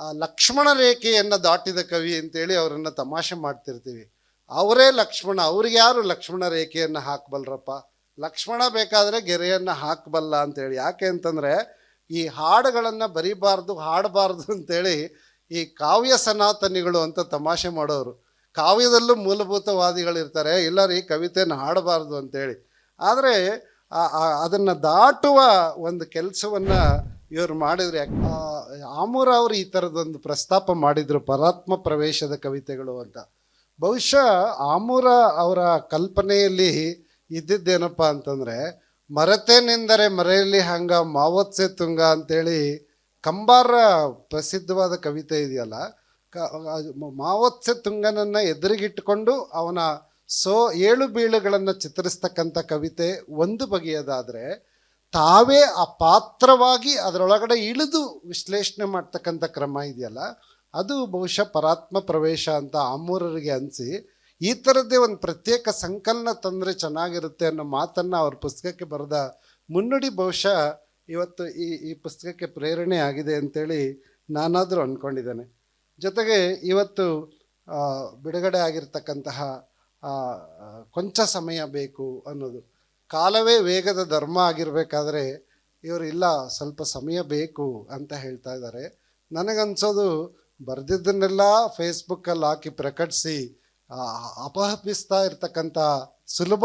ಆ ಲಕ್ಷ್ಮಣ ರೇಖೆಯನ್ನು ದಾಟಿದ ಕವಿ ಅಂತೇಳಿ ಅವರನ್ನು ತಮಾಷೆ ಮಾಡ್ತಿರ್ತೀವಿ. ಅವರೇ ಲಕ್ಷ್ಮಣ ಅವ್ರಿಗೆ ಯಾರು ಲಕ್ಷ್ಮಣ ರೇಖೆಯನ್ನು ಹಾಕಬಲ್ರಪ್ಪ? ಲಕ್ಷ್ಮಣ ಬೇಕಾದರೆ ಗೆರೆಯನ್ನು ಹಾಕಬಲ್ಲ ಅಂತೇಳಿ. ಯಾಕೆ ಅಂತಂದರೆ, ಈ ಹಾಡುಗಳನ್ನು ಬರಿಬಾರ್ದು, ಹಾಡಬಾರ್ದು ಅಂತೇಳಿ ಈ ಕಾವ್ಯ ಸನಾತನಿಗಳು ಅಂತ ತಮಾಷೆ ಮಾಡೋರು. ಕಾವ್ಯದಲ್ಲೂ ಮೂಲಭೂತವಾದಿಗಳಿರ್ತಾರೆ ಇಲ್ಲ ರೀ ಕವಿತೆಯನ್ನು ಹಾಡಬಾರ್ದು ಅಂತೇಳಿ. ಆದರೆ ಅದನ್ನು ದಾಟುವ ಒಂದು ಕೆಲಸವನ್ನು ಇವರು ಮಾಡಿದ್ರೆ ಆಮೂರ ಅವರು ಈ ಥರದೊಂದು ಪ್ರಸ್ತಾಪ ಮಾಡಿದರು ಪರಾತ್ಮ ಪ್ರವೇಶದ ಕವಿತೆಗಳು ಅಂತ. ಬಹುಶಃ ಆಮೂರ ಅವರ ಕಲ್ಪನೆಯಲ್ಲಿ ಇದ್ದಿದ್ದೇನಪ್ಪ ಅಂತಂದರೆ ಮರತೇನೆಂದರೆ ಮರೆಯಲ್ಲಿ ಹಂಗ, ಮಾವತ್ಸೆ ತುಂಗ ಅಂತೇಳಿ ಕಂಬಾರ ಪ್ರಸಿದ್ಧವಾದ ಕವಿತೆ ಇದೆಯಲ್ಲ. ಕ ಮಾವತ್ಸೆ ತುಂಗನನ್ನು ಎದುರಿಗಿಟ್ಟುಕೊಂಡು ಅವನ ಸೋ ಏಳು ಬೀಳುಗಳನ್ನು ಚಿತ್ರಿಸ್ತಕ್ಕಂಥ ಕವಿತೆ ಒಂದು ಬಗೆಯದಾದರೆ ತಾವೇ ಆ ಪಾತ್ರವಾಗಿ ಅದರೊಳಗಡೆ ಇಳಿದು ವಿಶ್ಲೇಷಣೆ ಮಾಡ್ತಕ್ಕಂಥ ಕ್ರಮ ಇದೆಯಲ್ಲ, ಅದು ಬಹುಶಃ ಪರಾತ್ಮ ಪ್ರವೇಶ ಅಂತ ಆಮೂರರಿಗೆ ಅನಿಸಿ, ಈ ಥರದ್ದೇ ಒಂದು ಪ್ರತ್ಯೇಕ ಸಂಕಲನ ತಂದರೆ ಚೆನ್ನಾಗಿರುತ್ತೆ ಅನ್ನೋ ಮಾತನ್ನು ಅವ್ರ ಪುಸ್ತಕಕ್ಕೆ ಬರೆದ ಮುನ್ನುಡಿ ಬಹುಶಃ ಇವತ್ತು ಈ ಈ ಪುಸ್ತಕಕ್ಕೆ ಪ್ರೇರಣೆ ಆಗಿದೆ ಅಂತೇಳಿ ನಾನಾದರೂ ಅಂದ್ಕೊಂಡಿದ್ದೇನೆ ಜೊತೆಗೆ ಇವತ್ತು ಬಿಡುಗಡೆ ಆಗಿರ್ತಕ್ಕಂತಹ ಕೊಂಚ ಸಮಯ ಬೇಕು ಅನ್ನೋದು. ಕಾಲವೇ ವೇಗದ ಧರ್ಮ ಆಗಿರಬೇಕಾದ್ರೆ ಇವರು, ಇಲ್ಲ, ಸ್ವಲ್ಪ ಸಮಯ ಬೇಕು ಅಂತ ಹೇಳ್ತಾ ಇದ್ದಾರೆ. ನನಗನ್ಸೋದು, ಬರೆದಿದ್ದನ್ನೆಲ್ಲ ಫೇಸ್ಬುಕ್ಕಲ್ಲಿ ಹಾಕಿ ಪ್ರಕಟಿಸಿ ಅಪಹಪಿಸ್ತಾ ಇರ್ತಕ್ಕಂಥ ಸುಲಭ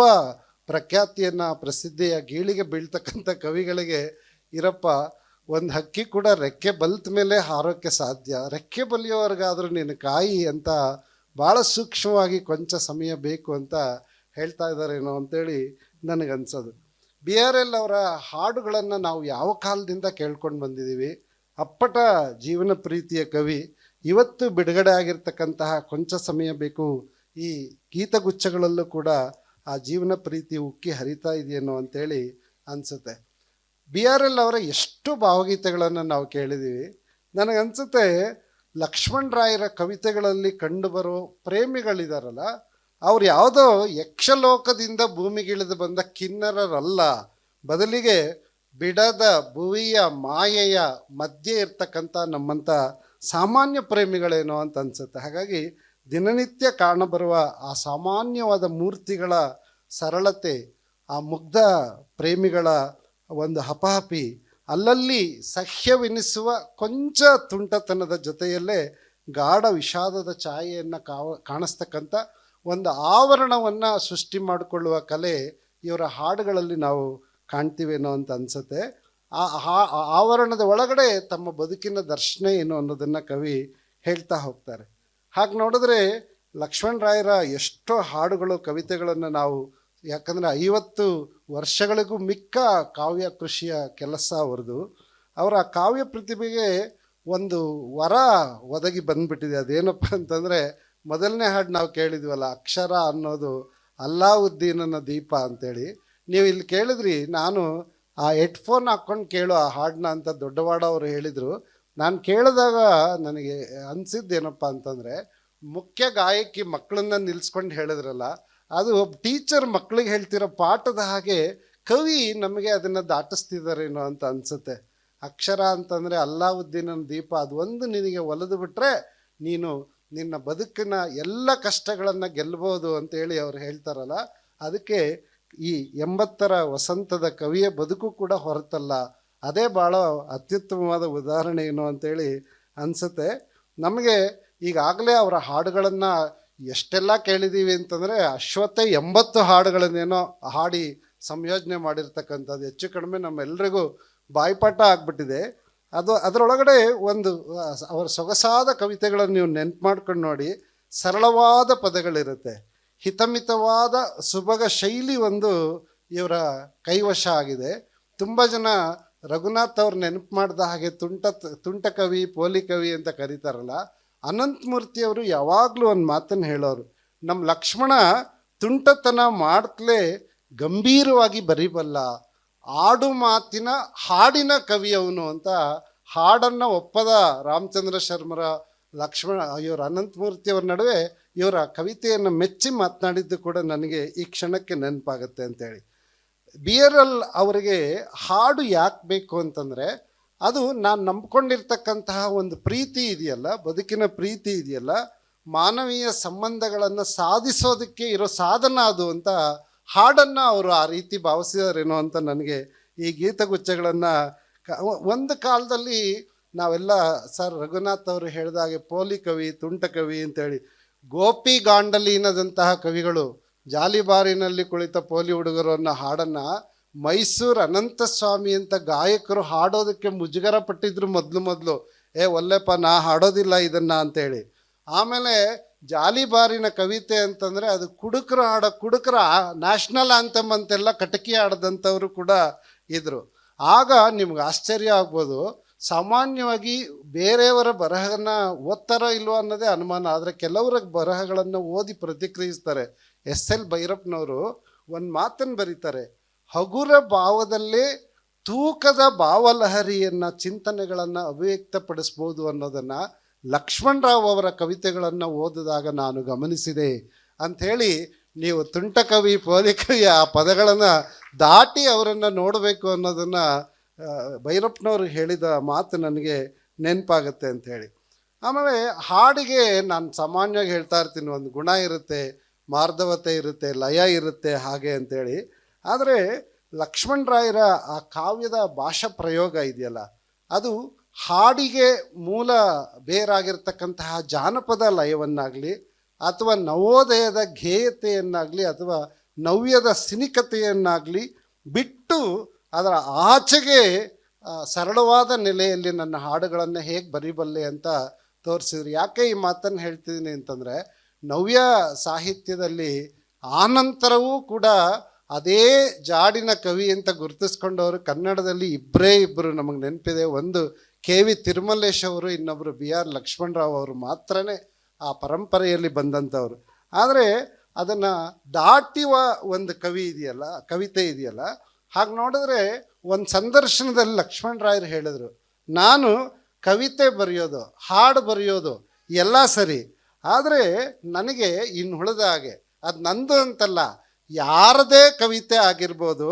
ಪ್ರಖ್ಯಾತಿಯನ್ನು, ಪ್ರಸಿದ್ಧಿಯ ಗೀಳಿಗೆ ಬೀಳ್ತಕ್ಕಂಥ ಕವಿಗಳಿಗೆ, ಇರಪ್ಪ, ಒಂದು ಹಕ್ಕಿ ಕೂಡ ರೆಕ್ಕೆ ಬಲ್ತ ಮೇಲೆ ಹಾರೋಕ್ಕೆ ಸಾಧ್ಯ. ರೆಕ್ಕೆ ಬಲಿಯೋವರೆಗಾದರೂ ನೀನು ಕಾಯಿ ಅಂತ ಭಾಳ ಸೂಕ್ಷ್ಮವಾಗಿ ಕೊಂಚ ಸಮಯ ಬೇಕು ಅಂತ ಹೇಳ್ತಾ ಇದ್ದಾರೇನೋ ಅಂತೇಳಿ ನನಗನ್ಸೋದು. ಬಿ ಆರ್ ಎಲ್ ಅವರ ಹಾಡುಗಳನ್ನು ನಾವು ಯಾವ ಕಾಲದಿಂದ ಕೇಳ್ಕೊಂಡು ಬಂದಿದ್ದೀವಿ ಅಪ್ಪಟ ಜೀವನ ಪ್ರೀತಿಯ ಕವಿ, ಇವತ್ತು ಬಿಡುಗಡೆ ಆಗಿರ್ತಕ್ಕಂತಹ ಕೊಂಚ ಸಮಯ ಬೇಕು, ಈ ಗೀತಗುಚ್ಛಗಳಲ್ಲೂ ಕೂಡ ಆ ಜೀವನ ಪ್ರೀತಿ ಉಕ್ಕಿ ಹರಿತಾ ಇದೆಯೇನೋ ಅಂತೇಳಿ ಅನಿಸುತ್ತೆ. ಬಿ ಆರ್ ಎಲ್ ಅವರ ಎಷ್ಟು ಭಾವಗೀತೆಗಳನ್ನು ನಾವು ಕೇಳಿದ್ದೀವಿ ನನಗನ್ಸುತ್ತೆ ಲಕ್ಷ್ಮಣ್ ರಾಯರ ಕವಿತೆಗಳಲ್ಲಿ ಕಂಡುಬರೋ ಪ್ರೇಮಿಗಳಿದಾರಲ್ಲ ಅವ್ರು ಯಾವುದೋ ಯಕ್ಷಲೋಕದಿಂದ ಭೂಮಿಗಿಳಿದು ಬಂದ ಕಿನ್ನರರಲ್ಲ. ಬದಲಿಗೆ ಬಿಡದ ಭುವಿಯ ಮಾಯೆಯ ಮಧ್ಯೆ ಇರ್ತಕ್ಕಂಥ ನಮ್ಮಂಥ ಸಾಮಾನ್ಯ ಪ್ರೇಮಿಗಳೇನೋ ಅಂತ ಅನ್ಸುತ್ತೆ. ಹಾಗಾಗಿ ದಿನನಿತ್ಯ ಕಾಣಬರುವ ಆ ಸಾಮಾನ್ಯವಾದ ಮೂರ್ತಿಗಳ ಸರಳತೆ, ಆ ಮುಗ್ಧ ಪ್ರೇಮಿಗಳ ಒಂದು ಹಪಹಪಿ ಅಲ್ಲಲ್ಲಿ ಸಹ್ಯವೆನಿಸುವ ಕೊಂಚ ತುಂಟತನದ ಜೊತೆಯಲ್ಲೇ ಗಾಢ ವಿಷಾದದ ಛಾಯೆಯನ್ನು ಕಾವ, ಕಾಣಿಸ್ತಕ್ಕಂಥ ಒಂದು ಆವರಣವನ್ನು ಸೃಷ್ಟಿ ಮಾಡಿಕೊಳ್ಳುವ ಕಲೆ ಇವರ ಹಾಡುಗಳಲ್ಲಿ ನಾವು ಕಾಣ್ತೀವೇನೋ ಅಂತ ಅನಿಸುತ್ತೆ. ಆ ಆವರಣದ ಒಳಗಡೆ ತಮ್ಮ ಬದುಕಿನ ದರ್ಶನ ಏನು ಅನ್ನೋದನ್ನು ಕವಿ ಹೇಳ್ತಾ ಹೋಗ್ತಾರೆ. ಹಾಗೆ ನೋಡಿದ್ರೆ ಲಕ್ಷ್ಮಣರಾಯರ ಎಷ್ಟೋ ಹಾಡುಗಳು, ಕವಿತೆಗಳನ್ನು ನಾವು ಯಾಕಂದರೆ ಐವತ್ತು ವರ್ಷಗಳಿಗೂ ಮಿಕ್ಕ ಕಾವ್ಯ ಕೃಷಿಯ ಕೆಲಸ ಅವರದು ಅವರ ಕಾವ್ಯ ಪ್ರತಿಭೆಗೆ ಒಂದು ವರ ಒದಗಿ ಬಂದ್ಬಿಟ್ಟಿದೆ. ಅದೇನಪ್ಪ ಅಂತಂದರೆ ಮೊದಲನೇ ಹಾಡು ನಾವು ಕೇಳಿದ್ವಲ್ಲ, ಅಕ್ಷರ ಅನ್ನೋದು ಅಲ್ಲಾವುದ್ದೀನನ ದೀಪ ಅಂತೇಳಿ. ನೀವು ಇಲ್ಲಿ ಕೇಳಿದ್ರಿ, ನಾನು ಆ ಹೆಡ್ಫೋನ್ ಹಾಕ್ಕೊಂಡು ಕೇಳೋ ಆ ಹಾಡನ್ನ ಅಂತ ದೊಡ್ಡವಾಡ ಅವರು ಹೇಳಿದರು. ನಾನು ಕೇಳಿದಾಗ ನನಗೆ ಅನಿಸಿದ್ದೇನಪ್ಪ ಅಂತಂದರೆ, ಮುಖ್ಯ ಗಾಯಕಿ ಮಕ್ಕಳನ್ನ ನಿಲ್ಸ್ಕೊಂಡು ಹೇಳಿದ್ರಲ್ಲ, ಅದು ಒಬ್ಬ ಟೀಚರ್ ಮಕ್ಕಳಿಗೆ ಹೇಳ್ತಿರೋ ಪಾಠದ ಹಾಗೆ ಕವಿ ನಮಗೆ ಅದನ್ನು ದಾಟಿಸ್ತಿದ್ದಾರೇನೋ ಅಂತ ಅನಿಸುತ್ತೆ. ಅಕ್ಷರ ಅಂತಂದರೆ ಅಲ್ಲಾವುದ್ದೀನನ ದೀಪ, ಅದು ಒಂದು ನಿನಗೆ ಒಲಿದು ಬಿಟ್ಟರೆ ನೀನು ನಿನ್ನ ಬದುಕಿನ ಎಲ್ಲ ಕಷ್ಟಗಳನ್ನು ಗೆಲ್ಲಬಹುದು ಅಂತೇಳಿ ಅವ್ರು ಹೇಳ್ತಾರಲ್ಲ, ಅದಕ್ಕೆ ಈ ಎಂಬತ್ತರ ವಸಂತದ ಕವಿಯ ಬದುಕು ಕೂಡ ಹೊರತಲ್ಲ. ಅದೇ ಭಾಳ ಅತ್ಯುತ್ತಮವಾದ ಉದಾಹರಣೆ ಏನು ಅಂತೇಳಿ ಅನಿಸುತ್ತೆ. ನಮಗೆ ಈಗಾಗಲೇ ಅವರ ಹಾಡುಗಳನ್ನು ಎಷ್ಟೆಲ್ಲ ಕೇಳಿದ್ದೀವಿ ಅಂತಂದರೆ ಅಶ್ವತ್ಥ ಎಂಬತ್ತು ಹಾಡುಗಳನ್ನೇನೋ ಹಾಡಿ ಸಂಯೋಜನೆ ಮಾಡಿರ್ತಕ್ಕಂಥದ್ದು. ಹೆಚ್ಚು ಕಡಿಮೆ ನಮ್ಮೆಲ್ಲರಿಗೂ ಬಾಯ್ಪಾಠ ಆಗಿಬಿಟ್ಟಿದೆ. ಅದು ಅದರೊಳಗಡೆ ಒಂದು, ಅವರ ಸೊಗಸಾದ ಕವಿತೆಗಳನ್ನು ನೀವು ನೆನ್ಪು ಮಾಡ್ಕೊಂಡು ನೋಡಿ, ಸರಳವಾದ ಪದಗಳಿರುತ್ತೆ. ಹಿತಮಿತವಾದ ಸುಭಗ ಶೈಲಿ ಒಂದು ಇವರ ಕೈವಶ ಆಗಿದೆ. ತುಂಬ ಜನ ರಘುನಾಥ್ ಅವ್ರು ನೆನಪು ಮಾಡಿದ ಹಾಗೆ ತುಂಟ ತುಂಟ ಕವಿ, ಪೋಲಿ ಕವಿ ಅಂತ ಕರೀತಾರಲ್ಲ ಅನಂತಮೂರ್ತಿಯವರು ಯಾವಾಗಲೂ ಒಂದು ಮಾತನ್ನು ಹೇಳೋರು. ನಮ್ಮ ಲಕ್ಷ್ಮಣ ತುಂಟತನ ಮಾಡ್ತಲೇ ಗಂಭೀರವಾಗಿ ಬರಿಬಲ್ಲ ಆಡು ಮಾತಿನ, ಹಾಡಿನ ಕವಿಯವನು ಅಂತ ಹಾಡನ್ನು ಒಪ್ಪದ ರಾಮಚಂದ್ರ ಶರ್ಮರ ಲಕ್ಷ್ಮಣ, ಇವರು ಅನಂತಮೂರ್ತಿಯವರ ನಡುವೆ ಇವರ ಕವಿತೆಯನ್ನು ಮೆಚ್ಚಿ ಮಾತನಾಡಿದ್ದು ಕೂಡ ನನಗೆ ಈ ಕ್ಷಣಕ್ಕೆ ನೆನಪಾಗುತ್ತೆ ಅಂತೇಳಿ. ಬಿ ಆರ್ ಎಲ್ ಅವರಿಗೆ ಹಾಡು ಯಾಕೆ ಬೇಕು ಅಂತಂದರೆ, ಅದು ನಾನು ನಂಬ್ಕೊಂಡಿರ್ತಕ್ಕಂತಹ ಒಂದು ಪ್ರೀತಿ ಇದೆಯಲ್ಲ, ಬದುಕಿನ ಪ್ರೀತಿ ಇದೆಯಲ್ಲ, ಮಾನವೀಯ ಸಂಬಂಧಗಳನ್ನು ಸಾಧಿಸೋದಕ್ಕೆ ಇರೋ ಸಾಧನ ಅದು ಅಂತ ಹಾಡನ್ನು ಅವರು ಆ ರೀತಿ ಭಾವಿಸಿದಾರೇನೋ ಅಂತ ನನಗೆ ಈ ಗೀತಗುಚ್ಛಗಳನ್ನು ಒಂದು ಕಾಲದಲ್ಲಿ ನಾವೆಲ್ಲ ಸರ್ ರಘುನಾಥ್ ಅವರು ಹೇಳಿದಾಗೆ ಪೋಲಿ ಕವಿ, ತುಂಟ ಕವಿ ಅಂತೇಳಿ, ಗೋಪಿ ಗಾಂಡಲೀನದಂತಹ ಕವಿಗಳು ಜಾಲಿಬಾರಿನಲ್ಲಿ ಕುಳಿತ ಪೋಲಿ ಹುಡುಗರು ಅನ್ನೋ ಹಾಡನ್ನು ಮೈಸೂರು ಅನಂತಸ್ವಾಮಿ ಅಂತ ಗಾಯಕರು ಹಾಡೋದಕ್ಕೆ ಮುಜುಗರ ಪಟ್ಟಿದ್ರು ಮೊದಲು ಮೊದಲು. ಏ ಒಲ್ಲೆಪ್ಪ, ನಾ ಹಾಡೋದಿಲ್ಲ ಇದನ್ನು ಅಂತೇಳಿ. ಆಮೇಲೆ ಜಾಲಿಬಾರಿನ ಕವಿತೆ ಅಂತಂದರೆ ಅದು ಕುಡುಕರು ಆಡೋ ಕುಡುಕರ ನ್ಯಾಷನಲ್ ಆಂಥಮ್ ಅಂತೆಲ್ಲ ಕಟಕಿ ಆಡದಂಥವ್ರು ಕೂಡ ಇದ್ದರು ಆಗ ನಿಮ್ಗೆ ಆಶ್ಚರ್ಯ ಆಗ್ಬೋದು. ಸಾಮಾನ್ಯವಾಗಿ ಬೇರೆಯವರ ಬರಹನ ಓದ್ತಾರೋ ಇಲ್ವೋ ಅನ್ನೋದೇ ಅನುಮಾನ. ಆದರೆ ಕೆಲವರ ಬರಹಗಳನ್ನು ಓದಿ ಪ್ರತಿಕ್ರಿಯಿಸ್ತಾರೆ. ಎಸ್ ಎಲ್ ಭೈರಪ್ಪನವರು ಒಂದು ಮಾತನ್ನು ಬರೀತಾರೆ. ಹಗುರ ಭಾವದಲ್ಲೇ ತೂಕದ ಭಾವಲಹರಿಯನ್ನು ಚಿಂತನೆಗಳನ್ನು ಅಭಿವ್ಯಕ್ತಪಡಿಸ್ಬೋದು ಅನ್ನೋದನ್ನು ಲಕ್ಷ್ಮಣರಾವ್ ಅವರ ಕವಿತೆಗಳನ್ನು ಓದಿದಾಗ ನಾನು ಗಮನಿಸಿದೆ ಅಂಥೇಳಿ ನೀವು ತುಂಟ ಕವಿ ಪೋಲಿಕವಿ ಆ ಪದಗಳನ್ನು ದಾಟಿ ಅವರನ್ನು ನೋಡಬೇಕು ಅನ್ನೋದನ್ನು ಭೈರಪ್ಪನವರು ಹೇಳಿದ ಮಾತು ನನಗೆ ನೆನಪಾಗುತ್ತೆ ಅಂಥೇಳಿ ಆಮೇಲೆ ಹಾಡಿಗೆ ನಾನು ಸಾಮಾನ್ಯವಾಗಿ ಹೇಳ್ತಾ ಇರ್ತೀನಿ, ಒಂದು ಗುಣ ಇರುತ್ತೆ, ಮಾರ್ಧವತೆ ಇರುತ್ತೆ, ಲಯ ಇರುತ್ತೆ ಹಾಗೆ ಅಂಥೇಳಿ ಆದರೆ ಲಕ್ಷ್ಮಣರಾಯರ ಆ ಕಾವ್ಯದ ಭಾಷಾ ಪ್ರಯೋಗ ಇದೆಯಲ್ಲ, ಅದು ಹಾಡಿಗೆ ಮೂಲ ಬೇರಾಗಿರ್ತಕ್ಕಂತಹ ಜಾನಪದ ಲಯವನ್ನಾಗಲಿ ಅಥವಾ ನವೋದಯದ ಘೇಯತೆಯನ್ನಾಗಲಿ ಅಥವಾ ನವ್ಯದ ಸಿನಿಕತೆಯನ್ನಾಗಲಿ ಬಿಟ್ಟು ಅದರ ಆಚೆಗೆ ಸರಳವಾದ ನೆಲೆಯಲ್ಲಿ ನನ್ನ ಹಾಡುಗಳನ್ನು ಹೇಗೆ ಬರೀಬಲ್ಲೆ ಅಂತ ತೋರಿಸಿದ್ರು. ಯಾಕೆ ಈ ಮಾತನ್ನು ಹೇಳ್ತಿದ್ದೀನಿ ಅಂತಂದರೆ, ನವ್ಯ ಸಾಹಿತ್ಯದಲ್ಲಿ ಆನಂತರವೂ ಕೂಡ ಅದೇ ಜಾಡಿನ ಕವಿ ಅಂತ ಗುರುತಿಸ್ಕೊಂಡವರು ಕನ್ನಡದಲ್ಲಿ ಇಬ್ಬರೇ ಇಬ್ಬರು ನಮಗೆ ನೆನಪಿದೆ. ಒಂದು ಕೆ ವಿ ತಿರುಮಲೇಶ್ ಅವರು ಇನ್ನೊಬ್ಬರು ಬಿ ಆರ್ ಲಕ್ಷ್ಮಣರಾವ್ ಅವರು ಮಾತ್ರನೇ ಆ ಪರಂಪರೆಯಲ್ಲಿ ಬಂದಂಥವ್ರು. ಆದರೆ ಅದನ್ನು ದಾಟಿವ ಒಂದು ಕವಿ ಇದೆಯಲ್ಲ, ಕವಿತೆ ಇದೆಯಲ್ಲ, ಹಾಗೆ ನೋಡಿದ್ರೆ ಒಂದು ಸಂದರ್ಶನದಲ್ಲಿ ಲಕ್ಷ್ಮಣರಾಯರು ಹೇಳಿದರು, ನಾನು ಕವಿತೆ ಬರೆಯೋದು, ಹಾಡು ಬರೆಯೋದು ಎಲ್ಲ ಸರಿ, ಆದರೆ ನನಗೆ ಇನ್ನು ಉಳಿದ ಹಾಗೆ, ಅದು ನಂದು ಅಂತಲ್ಲ, ಯಾರದೇ ಕವಿತೆ ಆಗಿರ್ಬೋದು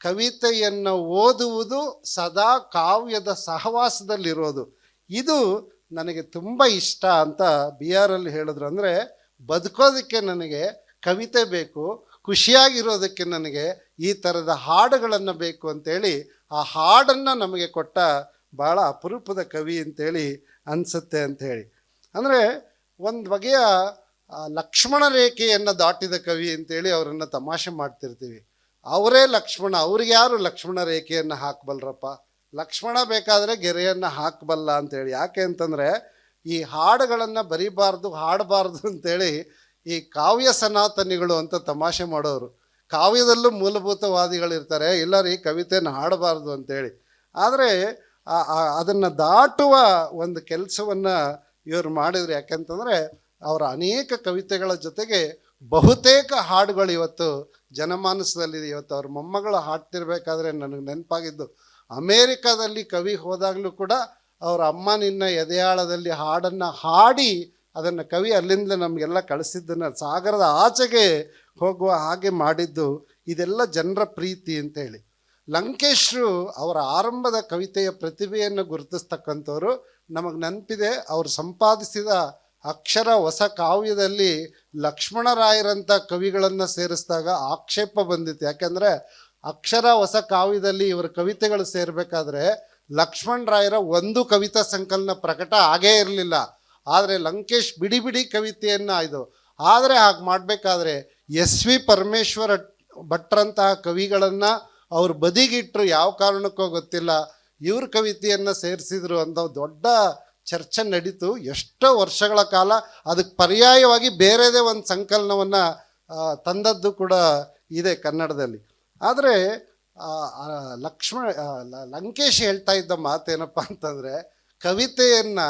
ಕವಿತೆಯನ್ನು ಓದುವುದು ಸದಾ ಕಾವ್ಯದ ಸಹವಾಸದಲ್ಲಿರೋದು. ಇದು ನನಗೆ ತುಂಬ ಇಷ್ಟ ಅಂತ ಬಿ ಆರಲ್ಲಿ ಹೇಳಿದ್ರು. ಅಂದರೆ ಬದುಕೋದಕ್ಕೆ ನನಗೆ ಕವಿತೆ ಬೇಕು, ಖುಷಿಯಾಗಿರೋದಕ್ಕೆ ನನಗೆ ಈ ಥರದ ಹಾಡುಗಳನ್ನು ಬೇಕು ಅಂತೇಳಿ ಆ ಹಾಡನ್ನು ನಮಗೆ ಕೊಟ್ಟ ಭಾಳ ಅಪರೂಪದ ಕವಿ ಅಂತೇಳಿ ಅನಿಸುತ್ತೆ ಅಂಥೇಳಿ ಅಂದರೆ ಒಂದು ಬಗೆಯ ಲಕ್ಷ್ಮಣ ರೇಖೆಯನ್ನು ದಾಟಿದ ಕವಿ ಅಂತೇಳಿ ಅವರನ್ನು ತಮಾಷೆ ಮಾಡ್ತಿರ್ತೀವಿ. ಅವರೇ ಲಕ್ಷ್ಮಣ, ಅವ್ರಿಗೆ ಯಾರು ಲಕ್ಷ್ಮಣ ರೇಖೆಯನ್ನು ಹಾಕಬಲ್ರಪ್ಪ? ಲಕ್ಷ್ಮಣ ಬೇಕಾದರೆ ಗೆರೆಯನ್ನು ಹಾಕಬಲ್ಲ ಅಂತೇಳಿ. ಯಾಕೆ ಅಂತಂದರೆ, ಈ ಹಾಡುಗಳನ್ನು ಬರಿಬಾರ್ದು, ಹಾಡಬಾರ್ದು ಅಂತೇಳಿ ಈ ಕಾವ್ಯ ಸನಾತನಿಗಳು ಅಂತ ತಮಾಷೆ ಮಾಡೋರು. ಕಾವ್ಯದಲ್ಲೂ ಮೂಲಭೂತವಾದಿಗಳಿರ್ತಾರೆ ಇಲ್ಲ ರೀ ಕವಿತೆಯನ್ನು ಹಾಡಬಾರ್ದು ಅಂತೇಳಿ. ಆದರೆ ಅದನ್ನು ದಾಟುವ ಒಂದು ಕೆಲಸವನ್ನು ಇವರು ಮಾಡಿದರು. ಯಾಕೆಂತಂದರೆ ಅವರ ಅನೇಕ ಕವಿತೆಗಳ ಜೊತೆಗೆ ಬಹುತೇಕ ಹಾಡುಗಳು ಇವತ್ತು ಜನಮಾನಸದಲ್ಲಿ ಇವತ್ತು ಅವ್ರ ಮೊಮ್ಮಗಳು ಹಾಡ್ತಿರ್ಬೇಕಾದ್ರೆ ನನಗೆ ನೆನಪಾಗಿದ್ದು, ಅಮೇರಿಕಾದಲ್ಲಿ ಕವಿ ಹೋದಾಗಲೂ ಕೂಡ ಅವರ ಅಮ್ಮ ನಿನ್ನ ಎದೆಯಾಳದಲ್ಲಿ ಹಾಡನ್ನು ಹಾಡಿ ಅದನ್ನು ಕವಿ ಅಲ್ಲಿಂದ ನಮಗೆಲ್ಲ ಕಳಿಸಿದ್ದನ್ನು ಸಾಗರದ ಆಚೆಗೆ ಹೋಗುವ ಹಾಗೆ ಮಾಡಿದ್ದು ಇದೆಲ್ಲ ಜನರ ಪ್ರೀತಿ ಅಂತೇಳಿ. ಲಂಕೇಶ್ರು ಅವರ ಆರಂಭದ ಕವಿತೆಯ ಪ್ರತಿಭೆಯನ್ನು ಗುರುತಿಸ್ತಕ್ಕಂಥವ್ರು ನಮಗೆ ನೆನಪಿದೆ. ಅವರು ಸಂಪಾದಿಸಿದ ಅಕ್ಷರ ಹೊಸ ಕಾವ್ಯದಲ್ಲಿ ಲಕ್ಷ್ಮಣರಾಯರಂಥ ಕವಿಗಳನ್ನು ಸೇರಿಸಿದಾಗ ಆಕ್ಷೇಪ ಬಂದಿತ್ತು. ಯಾಕೆಂದರೆ ಅಕ್ಷರ ಹೊಸ ಕಾವ್ಯದಲ್ಲಿ ಇವರ ಕವಿತೆಗಳು ಸೇರಬೇಕಾದ್ರೆ ಲಕ್ಷ್ಮಣರಾಯರ ಒಂದು ಕವಿತಾ ಸಂಕಲನ ಪ್ರಕಟ ಆಗೇ ಇರಲಿಲ್ಲ. ಆದರೆ ಲಂಕೇಶ್ ಬಿಡಿ ಬಿಡಿ ಕವಿತೆಯನ್ನು ಇದು. ಆದರೆ ಹಾಗೆ ಮಾಡಬೇಕಾದ್ರೆ ಎಸ್ ವಿ ಪರಮೇಶ್ವರ ಭಟ್ರಂತಹ ಕವಿಗಳನ್ನು ಅವ್ರ ಬದಿಗಿಟ್ಟರು ಯಾವ ಕಾರಣಕ್ಕೋ ಗೊತ್ತಿಲ್ಲ. ಇವ್ರ ಕವಿತೆಯನ್ನು ಸೇರಿಸಿದ್ರು ಅಂತ ದೊಡ್ಡ ಚರ್ಚೆ ನಡೀತು. ಎಷ್ಟೋ ವರ್ಷಗಳ ಕಾಲ ಅದಕ್ಕೆ ಪರ್ಯಾಯವಾಗಿ ಬೇರೆದೇ ಒಂದು ಸಂಕಲನವನ್ನು ತಂದದ್ದು ಕೂಡ ಇದೆ ಕನ್ನಡದಲ್ಲಿ. ಆದರೆ ಲಕ್ಷ್ಮಣ ಲಂಕೇಶ್ ಹೇಳ್ತಾ ಇದ್ದ ಮಾತೇನಪ್ಪ ಅಂತಂದರೆ, ಕವಿತೆಯನ್ನು,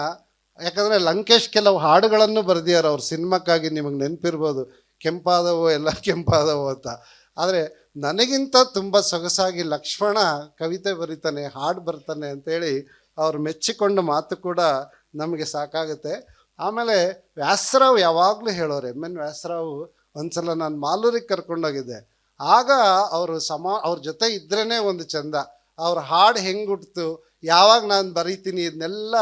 ಯಾಕಂದರೆ ಲಂಕೇಶ್ ಕೆಲವು ಹಾಡುಗಳನ್ನು ಬರೆದಿದ್ದಾರೆ ಅವ್ರ, ಸಿನಿಮಾಕ್ಕಾಗಿ ನಿಮಗೆ ನೆನಪಿರ್ಬೋದು, ಕೆಂಪಾದವೋ ಎಲ್ಲ ಕೆಂಪಾದವೋ ಅಂತ. ಆದರೆ ನನಗಿಂತ ತುಂಬ ಸೊಗಸಾಗಿ ಲಕ್ಷ್ಮಣ ಕವಿತೆ ಬರೀತಾನೆ, ಹಾಡು ಬರ್ತಾನೆ ಅಂತೇಳಿ ಅವ್ರು ಮೆಚ್ಚಿಕೊಂಡ ಮಾತು ಕೂಡ ನಮಗೆ ಸಾಕಾಗುತ್ತೆ. ಆಮೇಲೆ ವ್ಯಾಸರಾವ್ ಯಾವಾಗಲೂ ಹೇಳೋರು ಎಂ ಎನ್ ವ್ಯಾಸರಾವ್ ಒಂದ್ಸಲ ನಾನು ಮಾಲೂರಿಗೆ ಕರ್ಕೊಂಡೋಗಿದ್ದೆ. ಆಗ ಅವರು ಸಮ, ಅವ್ರ ಜೊತೆ ಇದ್ರೇ ಒಂದು ಚಂದ. ಅವ್ರ ಹಾಡು ಹೆಂಗುಟ್ತು ಯಾವಾಗ ನಾನು ಬರೀತೀನಿ ಇದನ್ನೆಲ್ಲ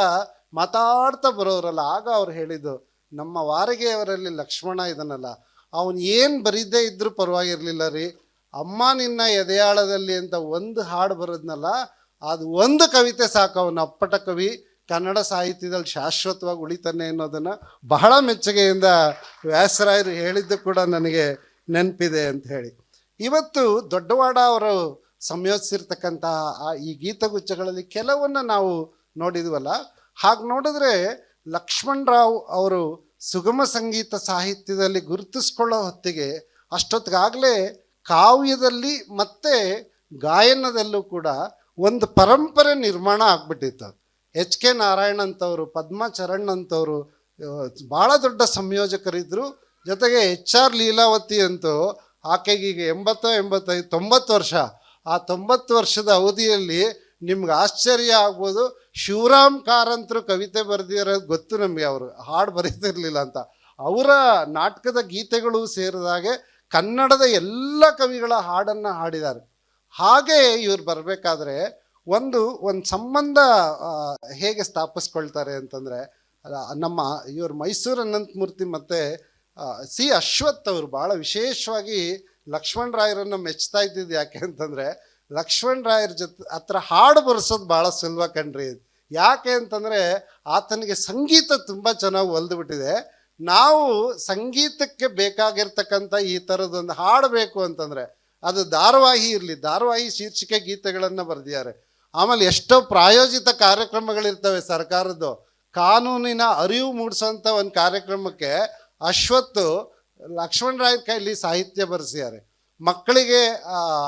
ಮಾತಾಡ್ತಾ ಬರೋರಲ್ಲ. ಆಗ ಅವ್ರು ಹೇಳಿದ್ದು, ನಮ್ಮ ವಾರಿಗೆಯವರಲ್ಲಿ ಲಕ್ಷ್ಮಣ ಇದನ್ನಲ್ಲ ಅವನು ಏನು ಬರೀದೇ ಇದ್ದರೂ ಪರವಾಗಿರಲಿಲ್ಲ ರೀ. ಅಮ್ಮ ನಿನ್ನ ಎದೆಯಾಳದಲ್ಲಿ ಅಂತ ಒಂದು ಹಾಡು ಬರೋದ್ನಲ್ಲ ಅದು ಒಂದು ಕವಿತೆ ಸಾಕು. ಅವನ ಅಪ್ಪಟ ಕವಿ ಕನ್ನಡ ಸಾಹಿತ್ಯದಲ್ಲಿ ಶಾಶ್ವತವಾಗಿ ಉಳಿತಾನೆ ಅನ್ನೋದನ್ನು ಬಹಳ ಮೆಚ್ಚುಗೆಯಿಂದ ವ್ಯಾಸರಾಯರು ಹೇಳಿದ್ದು ಕೂಡ ನನಗೆ ನೆನಪಿದೆ ಅಂತ ಹೇಳಿ. ಇವತ್ತು ದೊಡ್ಡವಾಡ ಅವರು ಸಂಯೋಜಿಸಿರ್ತಕ್ಕಂತಹ ಆ ಈ ಗೀತಗುಚ್ಛಗಳಲ್ಲಿ ಕೆಲವನ್ನು ನಾವು ನೋಡಿದ್ವಲ್ಲ. ಹಾಗೆ ನೋಡಿದ್ರೆ ಲಕ್ಷ್ಮಣರಾವ್ ಅವರು ಸುಗಮ ಸಂಗೀತ ಸಾಹಿತ್ಯದಲ್ಲಿ ಗುರುತಿಸ್ಕೊಳ್ಳೋ ಹೊತ್ತಿಗೆ ಅಷ್ಟೊತ್ತಿಗಾಗಲೇ ಕಾವ್ಯದಲ್ಲಿ ಮತ್ತೆ ಗಾಯನದಲ್ಲೂ ಕೂಡ ಒಂದು ಪರಂಪರೆ ನಿರ್ಮಾಣ ಆಗ್ಬಿಟ್ಟಿತ್ತು ಎಚ್ ಕೆ ನಾರಾಯಣ್ ಅಂತವರು ಪದ್ಮಚರಣ್ ಅಂತವರು ಭಾಳ ದೊಡ್ಡ ಸಂಯೋಜಕರಿದ್ದರು ಜೊತೆಗೆ ಎಚ್ ಆರ್ ಲೀಲಾವತಿ ಅಂತೂ ಆಕೆಗೀಗ ಎಂಬತ್ತೋ, ಎಂಬತ್ತೈದು, ತೊಂಬತ್ತು ವರ್ಷ. ಆ ತೊಂಬತ್ತು ವರ್ಷದ ಅವಧಿಯಲ್ಲಿ ನಿಮ್ಗೆ ಆಶ್ಚರ್ಯ ಆಗ್ಬೋದು. ಶಿವರಾಮ್ ಕಾರಂತರು ಕವಿತೆ ಬರೆದಿರೋದು ಗೊತ್ತು ನಮಗೆ, ಅವರು ಹಾಡು ಬರೀತಿರ್ಲಿಲ್ಲ ಅಂತ. ಅವರ ನಾಟಕದ ಗೀತೆಗಳು ಸೇರಿದಾಗೆ ಕನ್ನಡದ ಎಲ್ಲ ಕವಿಗಳ ಹಾಡನ್ನು ಹಾಡಿದ್ದಾರೆ. ಹಾಗೆ ಇವ್ರು ಬರಬೇಕಾದ್ರೆ ಒಂದು ಒಂದು ಸಂಬಂಧ ಹೇಗೆ ಸ್ಥಾಪಿಸ್ಕೊಳ್ತಾರೆ ಅಂತಂದರೆ ನಮ್ಮ ಇವರು ಮೈಸೂರು ಅನಂತಮೂರ್ತಿ ಮತ್ತು ಸಿ ಅಶ್ವಥ್ ಅವರು ಭಾಳ ವಿಶೇಷವಾಗಿ ಲಕ್ಷ್ಮಣ್ ರಾಯರನ್ನು ಮೆಚ್ತಾ ಇದ್ದಿದ್ದು ಯಾಕೆ ಅಂತಂದರೆ, ಲಕ್ಷ್ಮಣ್ ರಾಯರ ಜೊತೆ ಹತ್ರ ಹಾಡು ಬರೆಸೋದು ಭಾಳ ಸುಲಭ ಕಣ್ರಿ. ಯಾಕೆ ಅಂತಂದರೆ, ಆತನಿಗೆ ಸಂಗೀತ ತುಂಬ ಚೆನ್ನಾಗಿ ಒಲ್ದುಬಿಟ್ಟಿದೆ. ನಾವು ಸಂಗೀತಕ್ಕೆ ಬೇಕಾಗಿರ್ತಕ್ಕಂಥ ಈ ಥರದೊಂದು ಹಾಡಬೇಕು ಅಂತಂದರೆ ಅದು ಧಾರಾವಾಹಿ ಇರಲಿ, ಧಾರಾವಾಹಿ ಶೀರ್ಷಿಕೆ ಗೀತೆಗಳನ್ನು ಬರೆದಿದ್ದಾರೆ. ಆಮೇಲೆ ಎಷ್ಟೋ ಪ್ರಾಯೋಜಿತ ಕಾರ್ಯಕ್ರಮಗಳಿರ್ತವೆ ಸರ್ಕಾರದ್ದು. ಕಾನೂನಿನ ಅರಿವು ಮೂಡಿಸೋಂಥ ಒಂದು ಕಾರ್ಯಕ್ರಮಕ್ಕೆ ಅಶ್ವತ್ತು ಲಕ್ಷ್ಮಣ್ ರಾಯ್ ಕೈಲಿ ಸಾಹಿತ್ಯ ಬರೆಸಿದ್ದಾರೆ. ಮಕ್ಕಳಿಗೆ